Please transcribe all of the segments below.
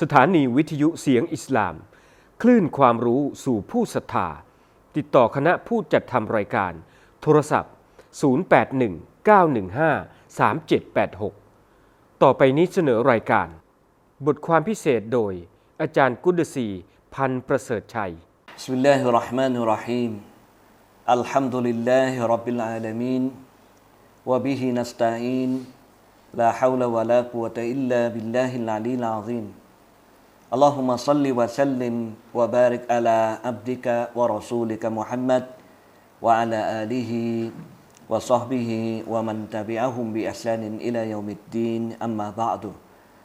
สถานีวิทยุเสียงอิสลาม คลื่นความรู้สู่ผู้ศรัทธา ติดต่อคณะผู้จัดทำรายการ โทรศัพท์ 0819153786 ต่อไปนี้เสนอรายการ บทความพิเศษโดย อาจารย์กุดศีพันประเสริฐชัย بسم الله الرحمن الرحيم الحمد لله رب العالمين وبه نستعين لا حول ولا قوة إلا بالله العلي العظيم اللهم صل وسلم وبارك على عبدك ورسولك محمد وعلى آله وصحبه ومن تبعهم بإحسان إلى يوم الدين أما بعد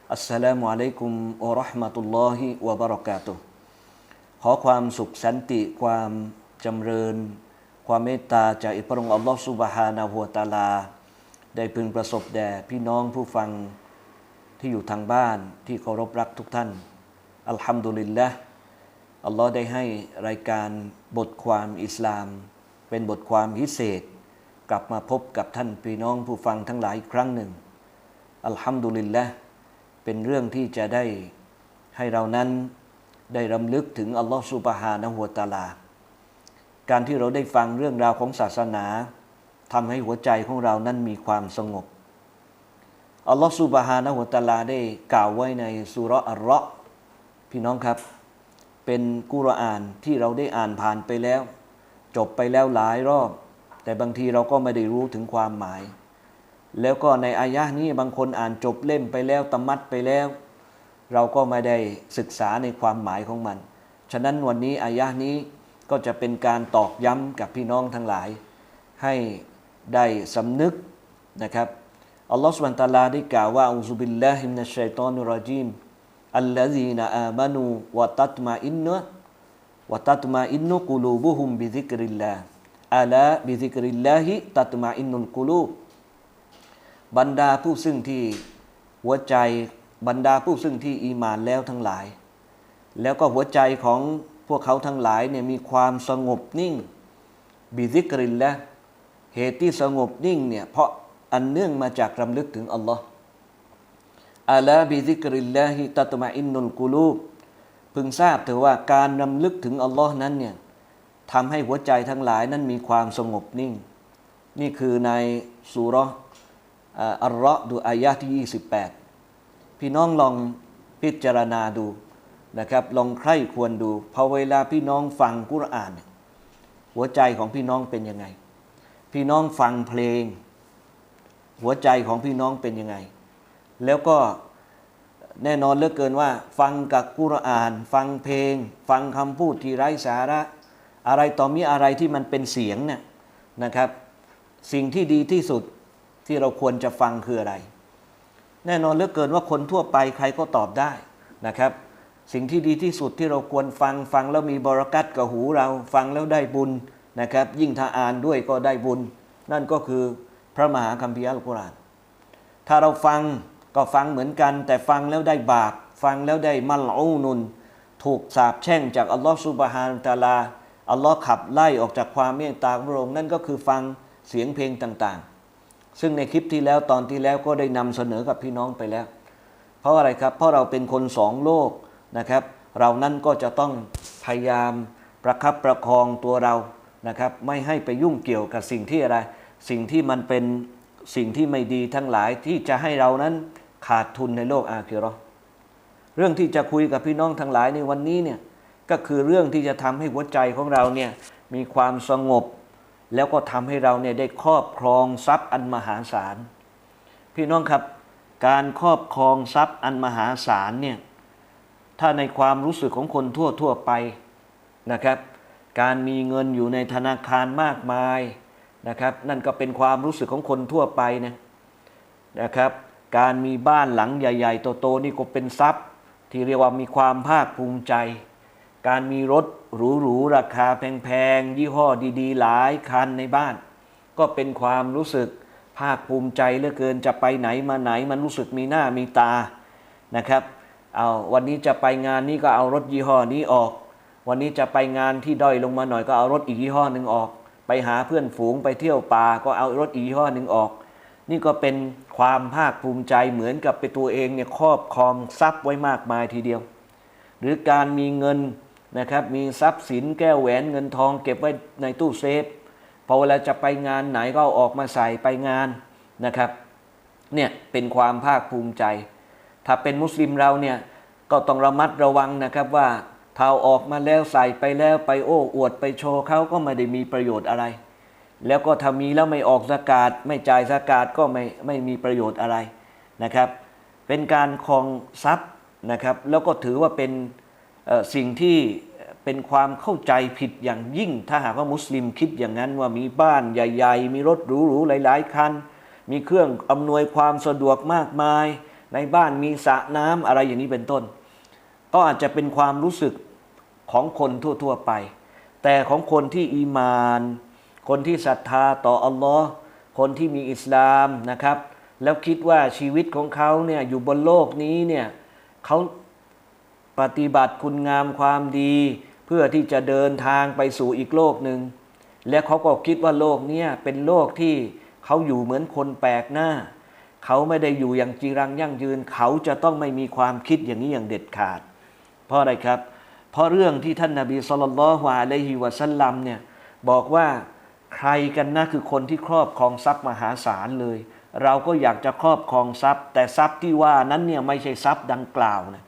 السلام عليكم ورحمة الله وبركاته ขอความสุขสันติความจำเริญ ความเมตตาจากพระองค์อัลลอฮฺสุบฮานาหัวตาลา ได้พึงประสบแด่พี่น้องผู้ฟังที่อยู่ทางบ้านที่เคารพรักทุกท่าน อัลฮัมดุลิลละอัลลอฮ์ได้ให้รายการบทความอิสลาม เป็นบทความพิเศษ กลับมาพบกับท่านพี่น้องผู้ฟังทั้งหลายอีกครั้งหนึ่งอัลฮัมดุลิลละเป็นเรื่องที่จะได้ให้เรานั้นได้รำลึกถึงอัลลอฮฺสุบฮานะหัวตาลา การที่เราได้ฟังเรื่องราวของศาสนาทำให้หัวใจของเรานั้นมีความสงบอัลลอฮฺสุบฮานะหัวตาลาได้กล่าวไว้ในสุราะห์อัลเราะห์ พี่น้องครับ เป็นกุรอานที่เราได้อ่านผ่านไปแล้ว จบไปแล้วหลายรอบ แต่บางทีเราก็ไม่ได้รู้ถึงความหมาย แล้วก็ในอายะห์นี้บางคนอ่านจบเล่มไปแล้วตะมัดไปแล้ว เราก็ไม่ได้ศึกษาในความหมายของมัน ฉะนั้นวันนี้อายะห์นี้ก็จะเป็นการตอกย้ำกับพี่น้องทั้งหลาย ให้ได้สำนึกนะครับอัลลอฮฺสุบานตะลาได้กล่าวว่าอูซุบิลลาฮิมินัชชัยตอนุรรจีม อัลลซีนอามานูวะตัตมาอินนวะตัตมาอินนุกุลูบุฮุมบิซิกริลลาอัลาบิซิกริลลาฮิตัตมาอินนุลกุลูบรรดาผู้ซึ่งที่หัวใจบรรดาผู้ซึ่งที่อีมานแล้วทั้งหลาย แล้วก็หัวใจของพวกเขาทั้งหลายเนี่ยมีความสงบนิ่งบิซิกรินและเหตุที่สงบนิ่งเนี่ยเพราะอันเนื่องมาจากรำลึกถึงอัลลอฮ์ อาลาบิซิกริลลาฮิตัตมาอินนุลกุลูบพึงทราบเถอะว่าการรำลึกถึงอัลลอฮ์นั้นเนี่ยทำให้หัวใจทั้งหลายนั้นมีความสงบนิ่ง นี่คือในสุรอัลเราะห์ดูอายะที่ 28 พี่น้องลองพิจารณาดูนะครับ ลองใคร่ควรดูพอเวลาพี่น้องฟังกุรอาน หัวใจของพี่น้องเป็นยังไง พี่น้องฟังเพลง หัวใจของพี่น้องเป็นยังไง แล้วก็แน่นอนเหลือเกินว่า ฟังกับกุรอาน ฟังเพลง ฟังคำพูดที่ไร้สาระ อะไรต่อมีอะไรที่มันเป็นเสียงเนี่ยนะครับ สิ่งที่ดีที่สุดที่เราควรจะฟังคืออะไร แน่นอนเหลือเกินว่าคนทั่วไปใครก็ตอบได้นะครับ สิ่งที่ดีที่สุดที่เราควรฟังฟังแล้วมีบรากัตกับหูเราฟังแล้วได้บุญนะครับ ยิ่งถ้าอ่านด้วยก็ได้บุญ นั่นก็คือพระมหาคัมภีร์อัลกุรอานถ้าเราฟัง ก็ฟังเหมือนกันแต่ฟังแล้วได้บาปฟังแล้วได้มัลอูนุน ถูกสาปแช่งจากอัลลอฮฺสุบฮานตะลาอัลลอฮ์ขับไล่ออกจากความเมตตาของพระองค์นั่นก็คือฟังเสียงเพลงต่างๆ ซึ่งในคลิปที่แล้วตอนที่แล้วก็ได้นำเสนอกับพี่น้องไปแล้ว เพราะอะไรครับเพราะเราเป็นคนสองโลกนะครับ เรานั่นก็จะต้องพยายามประคับประคองตัวเรานะครับ ไม่ให้ไปยุ่งเกี่ยวกับสิ่งที่อะไร สิ่งที่มันเป็นสิ่งที่ไม่ดีทั้งหลายที่จะให้เรานั้น ขาดทุนในโลกอาคิเราะห์เรื่องที่จะคุยกับพี่น้องทั้งหลายในวันนี้เนี่ยก็คือเรื่องที่จะทำให้หัวใจของเราเนี่ยมีความสงบ แล้วก็ทำให้เราเนี่ยได้ครอบครองทรัพย์อันมหาศาล พี่น้องครับ การครอบครองทรัพย์อันมหาศาลเนี่ยถ้าในความรู้สึกของคนทั่วทั่วไปนะครับ การมีเงินอยู่ในธนาคารมากมายนะครับ นั่นก็เป็นความรู้สึกของคนทั่วไปนะนะครับ การมีบ้านหลังใหญ่ ๆ โตๆนี่ก็เป็นทรัพย์ ที่เรียกว่ามีความภาคภูมิใจ การมีรถหรูๆราคาแพงๆยี่ห้อดีๆ หลายคันในบ้าน ก็เป็นความรู้สึกภาคภูมิใจเหลือเกินจะไปไหนมาไหนมันรู้สึกมีหน้ามีตานะครับเอาวันนี้จะไปงานนี้ก็เอารถยี่ห้อนี้ออก วันนี้จะไปงานที่ด้อยลงมาหน่อยก็เอารถอีกยี่ห้อหนึ่งออก ไปหาเพื่อนฝูงไปเที่ยวป่าก็เอารถอีกยี่ห้อหนึ่งออก นี่ก็เป็นความภาคภูมิใจเหมือนกับเป็นตัวเองเนี่ยครอบครองทรัพย์ไว้มากมายทีเดียว หรือการมีเงินนะครับมีทรัพย์สินแก้วแหวนเงินทองเก็บไว้ในตู้เซฟพอเวลาจะไปงานไหนก็อออกมาใส่ไปงานนะครับเนี่ยเป็นความภาคภูมิใจ ถ้าเป็นมุสลิมเราเนี่ยก็ต้องระมัดระวังนะครับว่าเท้าออกมาแล้วใส่ไปแล้วไปโอ้อวดไปโชว์เขาก็ไม่ได้มีประโยชน์อะไร แล้วก็ถ้ามีแล้วไม่ออกสกาดไม่จ่ายสกาดก็ไม่ไม่มีประโยชน์อะไรนะครับ เป็นการครองทรัพย์นะครับ แล้วก็ถือว่าเป็นสิ่งที่เป็นความเข้าใจผิดอย่างยิ่ง ถ้าหากว่ามุสลิมคิดอย่างนั้นว่ามีบ้านใหญ่ ๆ มีรถหรูๆหลาย ๆคัน มีเครื่องอำนวยความสะดวกมากมาย ในบ้านมีสระน้ำอะไรอย่างนี้เป็นต้น ก็อาจจะเป็นความรู้สึกของคนทั่ว ๆ ไป แต่ของคนที่อีมาน คนที่ศรัทธาต่ออัลลอฮ์คนที่มีอิสลามนะครับ แล้วคิดว่าชีวิตของเขาเนี่ยอยู่บนโลกนี้เนี่ยเขาปฏิบัติคุณงามความดี เพื่อที่จะเดินทางไปสู่อีกโลกหนึ่งและเขาก็คิดว่าโลกเนี้เป็นโลกที่เขาอยู่เหมือนคนแปลกหน้า เขาไม่ได้อยู่อย่างจีรังยั่งยืน เขาจะต้องไม่มีความคิดอย่างนี้อย่างเด็ดขาด เพราะอะไรครับ เพราะเรื่องที่ท่านนาบีสุลต่านละฮ์อะลัยฮิวะสัลลัมเนี่ยบอกว่า ใครกันนะคือคนที่ครอบครองทรัพย์มหาศาลเลย เราก็อยากจะครอบครองทรัพย์ แต่ทรัพย์ที่ว่านั้นเนี่ยไม่ใช่ทรัพย์ดังกล่าวนะ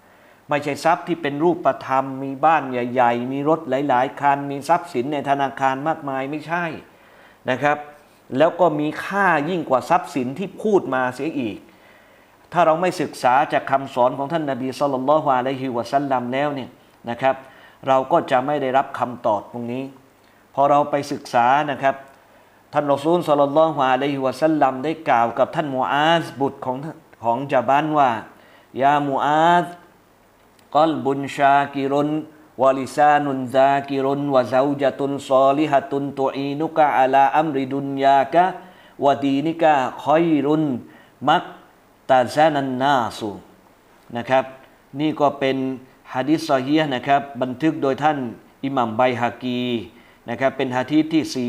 ไม่ใช่ทรัพย์ที่เป็นรูปธรรม มีบ้านใหญ่ ๆ มีรถหลาย ๆคัน มีทรัพย์สินในธนาคารมากมายไม่ใช่นะครับ แล้วก็มีค่ายิ่งกว่าทรัพย์สินที่พูดมาเสียอีก ถ้าเราไม่ศึกษาจากคำสอนของท่านนาบีสุลต่านละฮ์อะลัยฮิวะสัลลัมแล้วเนี่ยนะครับ เราก็จะไม่ได้รับคำตอบตรงนี้ พอเราไปศึกษานะครับท่านรอซูลสุลต่านละฮ์อะลัยฮิวะสัลลัมได้กล่าวกับท่านมูอาซบุตรของของจาบันว่ายามูอาซกอลบุนชากิรุนวะลิซานุนซากิรุนวะซาจตุนซอลิฮะตุนตุอีนุกะอะลาอัมริดุนยากะวะดีนิกะคอยรุนมักตาซานันนาสุนะครับ นี่ก็เป็นฮะดิษซอฮีนะครับ บันทึกโดยท่านอิหมัมไบฮากี นะครับเป็นฮะดีษที่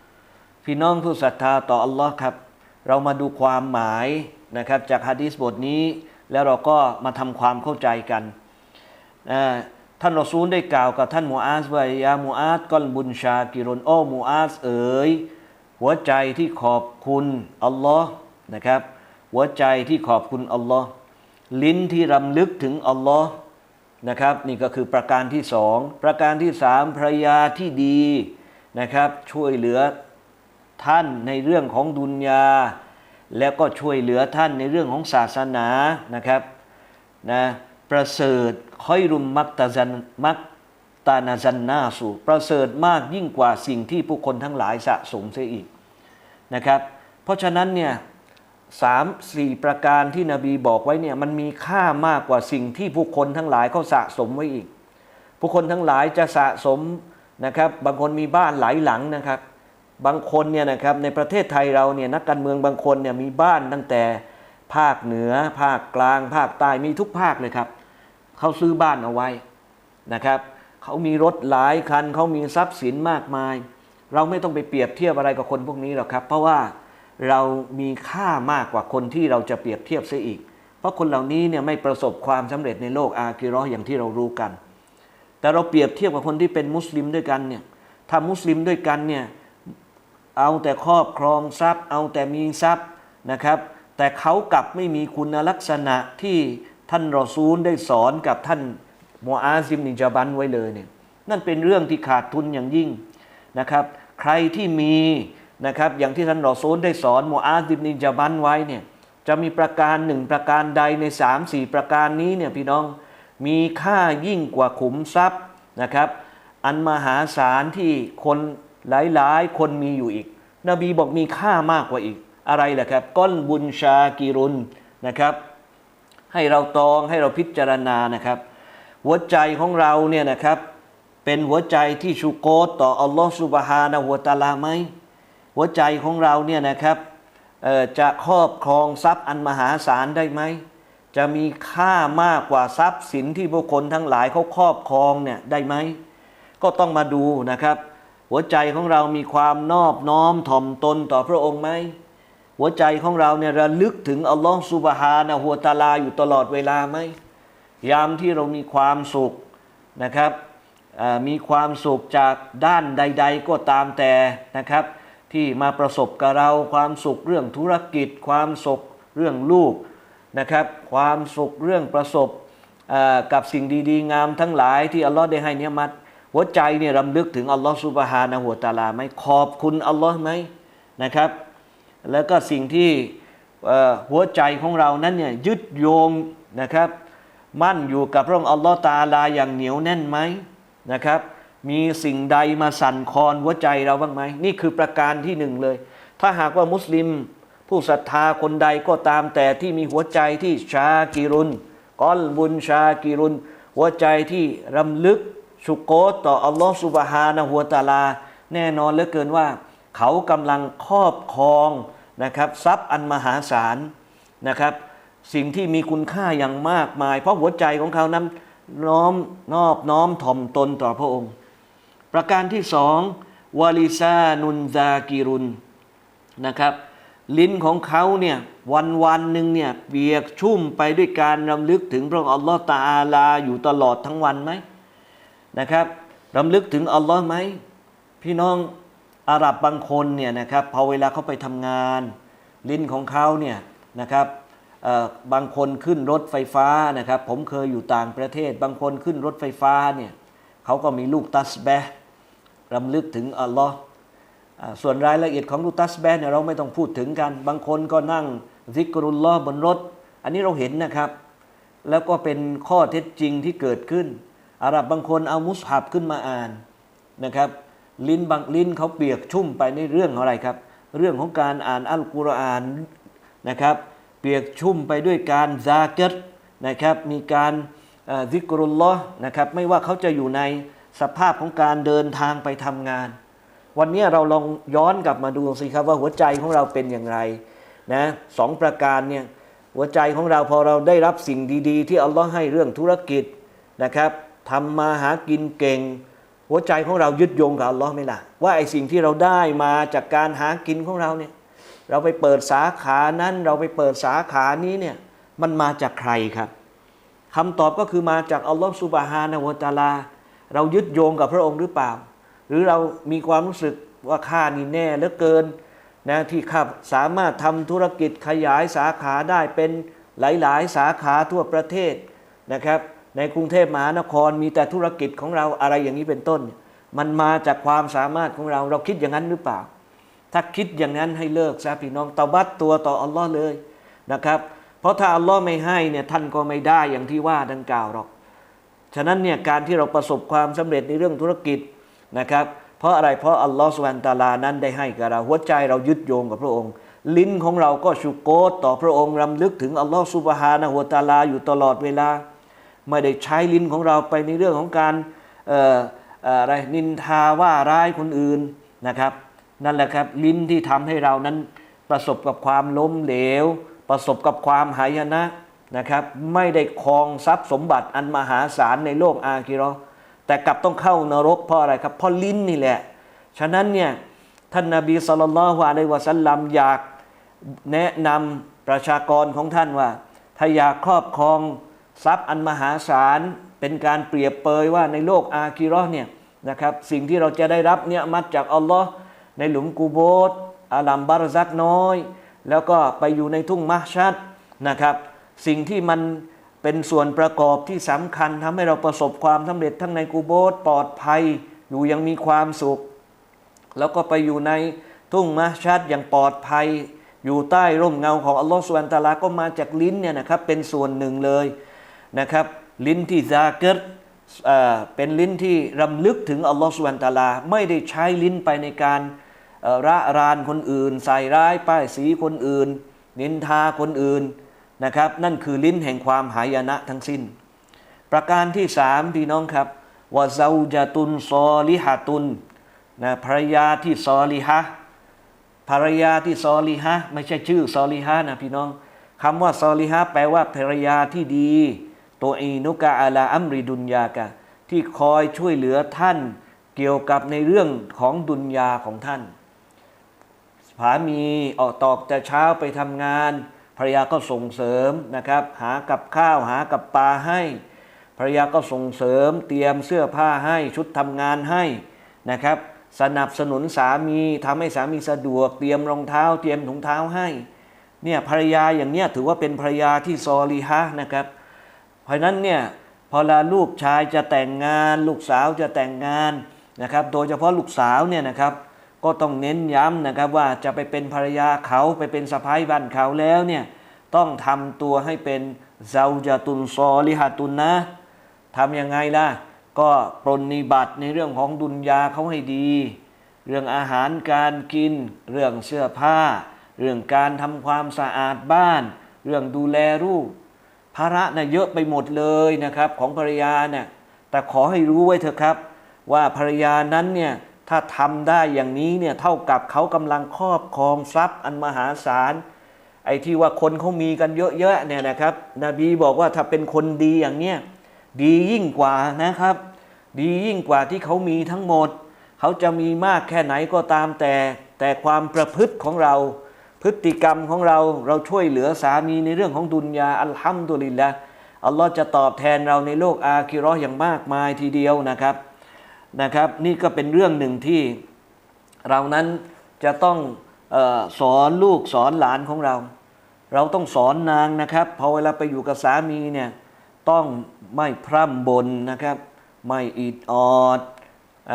4116 พี่น้องผู้ศรัทธาต่ออัลลอฮ์ครับ เรามาดูความหมายนะครับจากฮะดีษบทนี้ แล้วเราก็มาทำความเข้าใจกันท่านรอซูลได้กล่าวกับท่านมูอาซว่ายามูอาซกอลบุญชากิรนโอมูอาซเอ๋ยหัวใจที่ขอบคุณอัลลอฮ์นะครับ หัวใจที่ขอบคุณอัลลอฮ์ลิ้นที่รำลึกถึงอัลลอฮ์ นะครับนี่ก็คือประการที่สองประการที่สามภรยาที่ดีนะครับช่วยเหลือท่านในเรื่องของดุนยา แล้วก็ช่วยเหลือท่านในเรื่องของศาสนานะครับนะประเสริฐค่อยรุมมักตาจันมักตานาจันนาสูประเสริฐมากยิ่งกว่าสิ่งที่ผู้คนทั้งหลายสะสมเสียอีกนะครับเพราะฉะนั้นเนี่ย สามสี่ประการที่นบีบอกไว้เนี่ยมันมีค่ามากกว่าสิ่งที่ผู้คนทั้งหลายเขาสะสมไว้อีก ผู้คนทั้งหลายจะสะสมนะครับ บางคนมีบ้านหลายหลังนะครับ บางคนเนี่ยนะครับในประเทศไทยเราเนี่ยนักการเมืองบางคนเนี่ยมีบ้านตั้งแต่ภาคเหนือ ภาคกลาง ภาคใต้มีทุกภาคเลยครับเขาซื้อบ้านเอาไว้นะครับเขามีรถหลายคันเขามีทรัพย์สินมากมาย เราไม่ต้องไปเปรียบเทียบอะไรกับคนพวกนี้หรอกครับ เพราะว่า เรามีค่ามากกว่าคนที่เราจะเปรียบเทียบเสียอีก เพราะคนเหล่านี้เนี่ยไม่ประสบความสำเร็จในโลกอาคิราะห์อย่างที่เรารู้กัน แต่เราเปรียบเทียบกับคนที่เป็นมุสลิมด้วยกันเนี่ยถ้ามุสลิมด้วยกันเนี่ยเอาแต่ครอบครองทรัพย์ เอาแต่มีทรัพย์นะครับ แต่เขากลับไม่มีคุณลักษณะที่ท่านรอซูลได้สอนกับท่านมูอาซิมนิจาบันไว้เลยเนี่ยนั่นเป็นเรื่องที่ขาดทุนอย่างยิ่งนะครับ ใครที่มี นะครับอย่างที่ท่านรอซูลได้สอนมูอาซิมนิจาบันไว้เนี่ยจะมีประการหนึ่งประการใดในสามสี่ประการนี้เนี่ยพี่น้องมีค่ายิ่งกว่าขุมทรัพย์นะครับ อันมหาศาลที่คนหลายๆ คนมีอยู่อีก นบีบอกมีค่ามากกว่าอีกอะไรล่ะครับ ก้อนบุญชากิรุนนะครับ ให้เราตองให้เราพิจารณานะครับ หัวใจของเราเนี่ยนะครับ เป็นหัวใจที่ชูโกตต่ออัลลอฮฺสุบฮานะหัวตาลาไหม หัวใจของเราเนี่ยนะครับจะครอบครองทรัพย์อันมหาศาลได้ไหม จะมีค่ามากกว่าทรัพย์สินที่บุคคลทั้งหลายเขาครอบครองเนี่ยได้ไหม ก็ต้องมาดูนะครับ หัวใจของเรามีความนอบน้อมถ่อมตนต่อพระองค์ไหม หัวใจของเราเนี่ยระลึกถึงอัลลอฮ์สุบฮานะฮัวตาลาอยู่ตลอดเวลาไหม ยามที่เรามีความสุขนะครับมีความสุขจากด้านใด ๆ ก็ตามแต่นะครับ ที่มาประสบกับเราความสุขเรื่องธุรกิจ ความสุขเรื่องลูกนะครับ ความสุขเรื่องประสบกับสิ่งดีๆ งามทั้งหลายที่อัลลอฮ์ได้ให้เนียมัดหัวใจเนี่ยรำลึกถึงอัลลอฮ์สุบฮานะฮัวตาลาไหมขอบคุณอัลลอฮ์ไหมนะครับ แล้วก็สิ่งที่หัวใจของเรานั้นเนี่ยยึดโยงนะครับ มั่นอยู่กับพระองค์อัลลอฮ์ตาอาลาอย่างเหนียวแน่นไหมนะครับ มีสิ่งใดมาสั่นคลอนหัวใจเราบ้างไหมนี่คือประการที่หนึ่งเลย ถ้าหากว่ามุสลิม ผู้ศรัทธาคนใดก็ตามแต่ที่มีหัวใจที่ชากิรุนกอลบุญชากิรุน หัวใจที่รำลึกชุกโกตต่ออัลลอฮ์สุบฮานะฮัวตาลา แน่นอนเหลือเกินว่า เขากำลังครอบครองนะครับ ทรัพย์อันมหาศาลนะครับ สิ่งที่มีคุณค่าอย่างมากมาย เพราะหัวใจของเขานั้นน้อมนอบน้อมถ่อมตนต่อพระองค์ ประการที่สองวาลิซานุนซากิรุนนะครับลิ้นของเขาเนี่ยวันวันหนึ่งเนี่ยเปียกชุ่มไปด้วยการรำลึกถึงพระองค์อัลลอฮ์ตาอาลาอยู่ตลอดทั้งวันไหมนะครับรำลึกถึงอัลลอฮ์ไหมพี่น้องอาหรับบางคนเนี่ยนะครับพอเวลาเขาไปทำงาน ลิ้นของเขาเนี่ยนะครับบางคนขึ้นรถไฟฟ้านะครับ ผมเคยอยู่ต่างประเทศ บางคนขึ้นรถไฟฟ้าเนี่ยเขาก็มีลูกตัสแบห์ รำลึกถึงอัลลอฮ์ส่วนรายละเอียดของลูตัสแบห์เนี่ยเราไม่ต้องพูดถึงกัน บางคนก็นั่งซิกรุลลอฮ์บนรถ อันนี้เราเห็นนะครับ แล้วก็เป็นข้อเท็จจริงที่เกิดขึ้น อาหรับบางคนเอามุสฮับขึ้นมาอ่านนะครับ ลิ้นบางลิ้นเขาเปียกชุ่มไปในเรื่องอะไรครับ เรื่องของการอ่านอัลกุรอานนะครับ เปียกชุ่มไปด้วยการซาเกตนะครับ มีการซิกรุลลอฮ์นะครับ ไม่ว่าเขาจะอยู่ใน สภาพของการเดินทางไปทำงาน วันนี้เราลองย้อนกลับมาดูสิครับว่าหัวใจของเราเป็นอย่างไรนะสองประการเนี่ยหัวใจของเราพอเราได้รับสิ่งดีๆ ที่อัลลอฮ์ให้เรื่องธุรกิจนะครับทำมาหากินเก่ง หัวใจของเรายึดโยงกับอัลลอฮ์ไหม่ล่ะว่าไอ้สิ่งที่เราได้มาจากการหากินของเราเนี่ยเราไปเปิดสาขานั้นเราไปเปิดสาขานี้เนี่ยมันมาจากใครครับคำตอบก็คือมาจากอัลลอฮ์ซุบฮานะวะตาลา เรายึดโยงกับพระองค์หรือเปล่า หรือเรามีความรู้สึกว่าข้านี่แน่เหลือเกินนะที่ข้าสามารถทำธุรกิจขยายสาขาได้เป็นหลาย ๆ สาขาทั่วประเทศนะครับ ในกรุงเทพมหานครมีแต่ธุรกิจของเราอะไรอย่างนี้เป็นต้น มันมาจากความสามารถของเราเราคิดอย่างนั้นหรือเปล่า ถ้าคิดอย่างนั้นให้เลิกซะพี่น้องตาบัตตัวต่ออัลลอฮ์เลยนะครับ เพราะถ้าอัลลอฮ์ไม่ให้เนี่ยท่านก็ไม่ได้อย่างที่ว่าดังกล่าวหรอก ฉะนั้นเนี่ยการที่เราประสบความสำเร็จในเรื่องธุรกิจนะครับ เพราะอะไรเพราะอัลลอฮฺสุบานตาลานั้นได้ให้กับเราหัวใจเรายึดโยงกับพระองค์ ลิ้นของเราก็ชุกโกตต่อพระองค์รำลึกถึงอัลลอฮฺสุบฮานะฮุวตาลาอยู่ตลอดเวลา ไม่ได้ใช้ลิ้นของเราไปในเรื่องของการอะไรนินทาว่าร้ายคนอื่นนะครับ นั่นแหละครับลิ้นที่ทำให้เรานั้นประสบกับความล้มเหลว ประสบกับความหายนะ นะครับไม่ได้ครองทรัพย์สมบัติอันมหาศาลในโลกอาคิราะห์แต่กลับต้องเข้านรกเพราะอะไรครับเพราะลิ้นนี่แหละ ฉะนั้นเนี่ยท่านนาบีสุลต่านละฮ์อะลัยวะสัลลัมอยากแนะนำประชากรของท่านว่า ถ้าอยากครอบครองทรัพย์อันมหาศาลเป็นการเปรียบเปยว่าในโลกอาคิราะห์เนี่ยนะครับสิ่งที่เราจะได้รับเนี่ยมัดจากอัลลอฮ์ในหลุมกูโบสอาลัมบารซักน้อย แล้วก็ไปอยู่ในทุ่งมัชชัดนะครับ สิ่งที่มันเป็นส่วนประกอบที่สำคัญทำให้เราประสบความสำเร็จทั้งในกูโบสปลอดภัย อยู่ยังมีความสุข แล้วก็ไปอยู่ในทุ่งมัชชัดอย่างปลอดภัย อยู่ใต้ร่มเงาของอัลลอฮฺสุวรรณตาลาก็มาจากลิ้นเนี่ยนะครับเป็นส่วนหนึ่งเลยนะครับ ลิ้นที่ซาเกิรเป็นลิ้นที่รำลึกถึงอัลลอฮฺสุวรรณตาลา ไม่ได้ใช้ลิ้นไปในการระรานคนอื่น ใส่ร้ายป้ายสีคนอื่น นินทาคนอื่น นะครับ นั่นคือลิ้นแห่งความหายนะทั้งสิ้น ประการที่สามพี่น้องครับวะซาจาตุนซอลิฮะตุนนะภรรยาที่ซอลิฮะภรรยาที่ซอลิฮะไม่ใช่ชื่อซอลิฮะนะพี่น้องคำว่าซอลิฮะแปลว่าภรรยาที่ดี ตัวอีนุกะอาลาอัมริดุนยากะ ที่คอยช่วยเหลือท่านเกี่ยวกับในเรื่องของดุนยาของท่านภผามีออกตอกแต่เช้าไปทำงาน รรยาก็ส่งเสริมนะครับ หากับข้าวหากับปลาให้ภรรยาก็ส่งเสริมเตรียมเสื้อผ้าให้ชุดทำงานให้นะครับ สนับสนุนสามีทำให้สามีสะดวก เตรียมรองเท้า เตรียมถุงเท้าให้เนี่ยภรรยาอย่างเนี้ยถือว่าเป็นภรรยาที่ซอลีฮะนะครับ เพราะฉะนั้นเนี่ยพอลาลูกชายจะแต่งงาน ลูกสาวจะแต่งงานนะครับ โดยเฉพาะลูกสาวเนี่ยนะครับ ก็ต้องเน้นย้ำนะครับว่าจะไปเป็นภรรยาเขาไปเป็นสะพ้ายบ้านเขาแล้วเนี่ยต้องทำตัวให้เป็นเจ้าจตุนซอลิฮะตุนนะทำยังไงล่ะ ก็ปรนนิบัติในเรื่องของดุนยาเขาให้ดี เรื่องอาหารการกิน เรื่องเสื้อผ้า เรื่องการทำความสะอาดบ้าน เรื่องดูแลลูกภาระน่ะเยอะไปหมดเลยนะครับของภรรยาเนี่ยแต่ขอให้รู้ไว้เถอะครับ ว่าภรรยานั้นเนี่ย ถ้าทำได้อย่างนี้เนี่ยเท่ากับเขากำลังครอบครองทรัพย์อันมหาศาล ไอ้ที่ว่าคนเขามีกันเยอะๆเนี่ยนะครับ นบีบอกว่าถ้าเป็นคนดีอย่างเนี้ยดียิ่งกว่านะครับ ดียิ่งกว่าที่เขามีทั้งหมด เขาจะมีมากแค่ไหนก็ตามแต่ แต่ความประพฤติของเรา พฤติกรรมของเราเราช่วยเหลือสามีในเรื่องของดุนยาอัลฮัมดุลิลละอัลลอฮ์จะตอบแทนเราในโลกอาคิราะห์อย่างมากมายทีเดียวนะครับ นะครับ นี่ก็เป็นเรื่องหนึ่งที่เรานั้นจะต้องออสอนลูกสอนหลานของเรา เราต้องสอนนางนะครับพอเวลาไปอยู่กับสามีเนี่ยต้องไม่พร่ำบนนะครับ ไม่อิดออดอ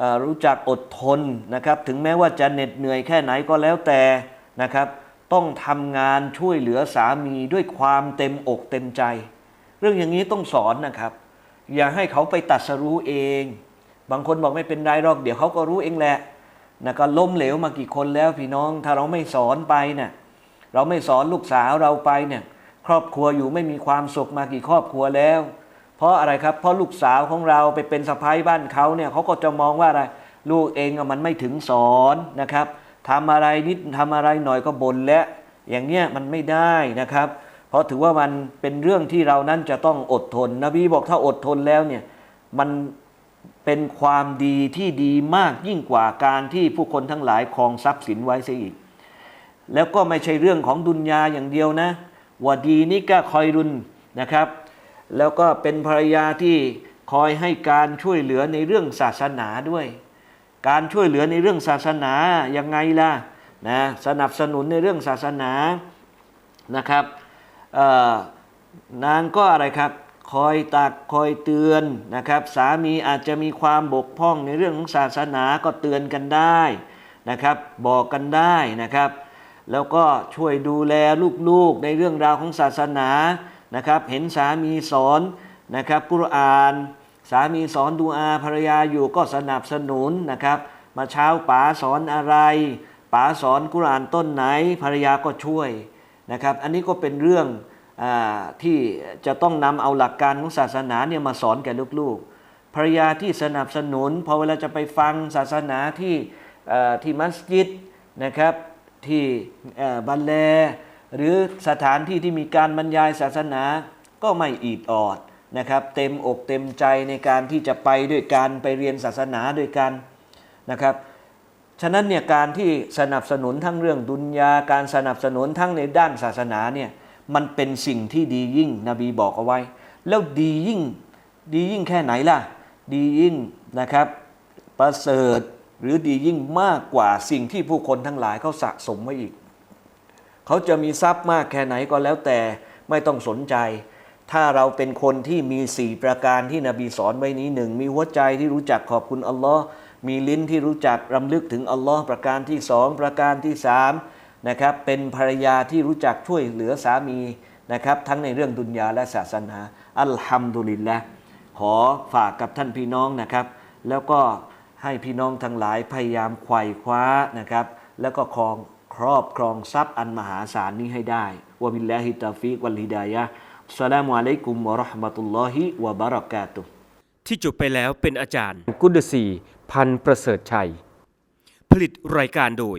อรู้จักอดทนนะครับ ถึงแม้ว่าจะเหน็ดเหนื่อยแค่ไหนก็แล้วแต่นะครับ ต้องทำงานช่วยเหลือสามีด้วยความเต็มอกเต็มใจ เรื่องอย่างนี้ต้องสอนนะครับ อย่าให้เขาไปตัดสรู้เอง บางคนบอกไม่เป็นไรหรอก เดี๋ยวเขาก็รู้เองแหละนะก็ล้มเหลวมากี่คนแล้วพี่น้องถ้าเราไม่สอนไปเนี่ยเราไม่สอนลูกสาวเราไปเนี่ย ครอบครัวอยู่ไม่มีความสุขมากี่ครอบครัวแล้ว เพราะอะไรครับ เพราะลูกสาวของเราไปเป็นสะพ้ายบ้านเขาเนี่ยเขาก็จะมองว่าอะไรลูกเองมันไม่ถึงสอนนะครับทำอะไรนิดทำอะไรหน่อยก็บ่นแล้วอย่างเนี้ยมันไม่ได้นะครับ เพราะถือว่ามันเป็นเรื่องที่เรานั้นจะต้องอดทน นบีบอกถ้าอดทนแล้วเนี่ยมัน เป็นความดีที่ดีมากยิ่งกว่าการที่ผู้คนทั้งหลายครองทรัพย์สินไว้เสียอีก แล้วก็ไม่ใช่เรื่องของดุนยาอย่างเดียวนะวาดีนี่ก็คอยรุนนะครับ แล้วก็เป็นภรรยาที่คอยให้การช่วยเหลือในเรื่องศาสนาด้วย การช่วยเหลือในเรื่องศาสนายังไงล่ะนะสนับสนุนในเรื่องศาสนานะครับนางก็อะไรครับ คอยตักคอยเตือนนะครับ สามีอาจจะมีความบกพร่องในเรื่องของศาสนาก็เตือนกันได้นะครับ บอกกันได้นะครับ แล้วก็ช่วยดูแลลูกๆในเรื่องราวของศาสนานะครับ เห็นสามีสอนนะครับกุรอานสามีสอนดูอาภรรยาอยู่ก็สนับสนุนนะครับ มาเช้าป๋าสอนอะไรป๋าสอนกุรอานต้นไหนภรรยาก็ช่วยนะครับ อันนี้ก็เป็นเรื่อง ที่จะต้องนำเอาหลักการของศาสนาเนี่ยมาสอนแก่ลูกๆภรรยาที่สนับสนุนพอเวลาจะไปฟังศาสนาที่ที่มัสยิดนะครับที่บัลเลหรือสถานที่ที่มีการบรรยายศาสนาก็ไม่อีดออดนะครับ เต็มอกเต็มใจในการที่จะไปด้วยกันไปเรียนศาสนาด้วยกันนะครับฉะนั้นเนี่ยการที่สนับสนุนทั้งเรื่องดุนยาการสนับสนุนทั้งในด้านศาสนาเนี่ย มันเป็นสิ่งที่ดียิ่ง นบีบอกเอาไว้ แล้วดียิ่งดียิ่งแค่ไหนล่ะ ดียิ่งนะครับประเสริฐหรือดียิ่งมากกว่าสิ่งที่ผู้คนทั้งหลายเขาสะสมไว้อีก เขาจะมีทรัพย์มากแค่ไหนก็แล้วแต่ไม่ต้องสนใจ ถ้าเราเป็นคนที่มีสี่ประการที่นบีสอนไว้นี้หนึ่งมีหัวใจที่รู้จักขอบคุณอัลลอฮ์มีลิ้นที่รู้จักรำลึกถึงอัลลอฮ์ประการที่สองประการที่สาม นะครับเป็นภรรยาที่รู้จักช่วยเหลือสามีนะครับทั้งในเรื่องดุนยาและศาสนาอัลฮัมดุลิลละขอฝากกับท่านพี่น้องนะครับ แล้วก็ให้พี่น้องทั้งหลายพยายามไขว่คว้านะครับ แล้วก็ครองครอบครองทรัพย์อันมหาศาลนี้ให้ได้วะบิลลาฮิตาฟิกวัลฮิดายะฮ์อัสสลามุอะลัยกุมวะเราะห์มะตุลลอฮิวะบะเราะกาตุฮ์ที่จบไปแล้วเป็นอาจารย์ กุดซีพันธ์ประเสริฐชัย ผลิตรายการโดย